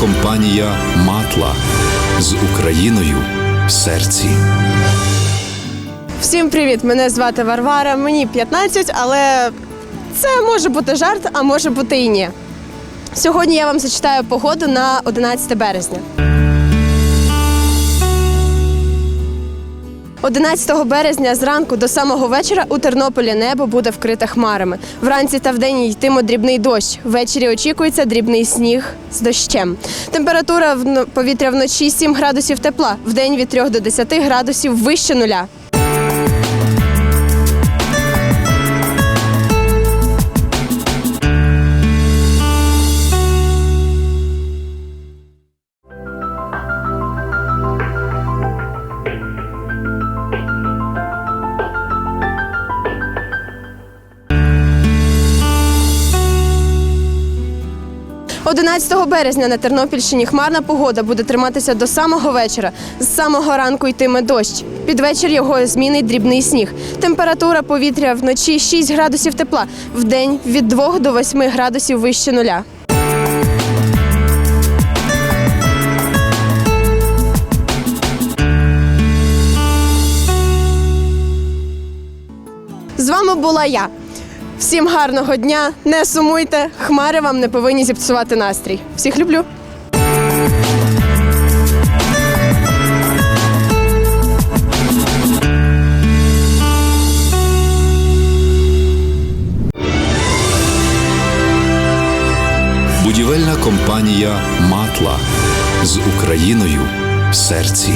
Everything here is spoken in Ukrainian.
компанія Матла з Україною в серці. Всім привіт! Мене звати Варвара. Мені 15, але це може бути жарт, а може бути і ні. Сьогодні я вам зачитаю погоду на 11 березня. 11 березня зранку до самого вечора у Тернополі небо буде вкрите хмарами. Вранці та вдень йтиме дрібний дощ. Ввечері очікується дрібний сніг з дощем. Температура повітря вночі 7 градусів тепла, вдень від 3 до 10 градусів вище нуля. – 11 березня на Тернопільщині хмарна погода буде триматися до самого вечора. З самого ранку йтиме дощ. Під вечір його змінить дрібний сніг. Температура повітря вночі 6 градусів тепла, вдень від 2 до 8 градусів вище нуля. З вами була я. Всім гарного дня, не сумуйте, хмари вам не повинні зіпсувати настрій. Всіх люблю. Будівельна компанія Матла з Україною в серці.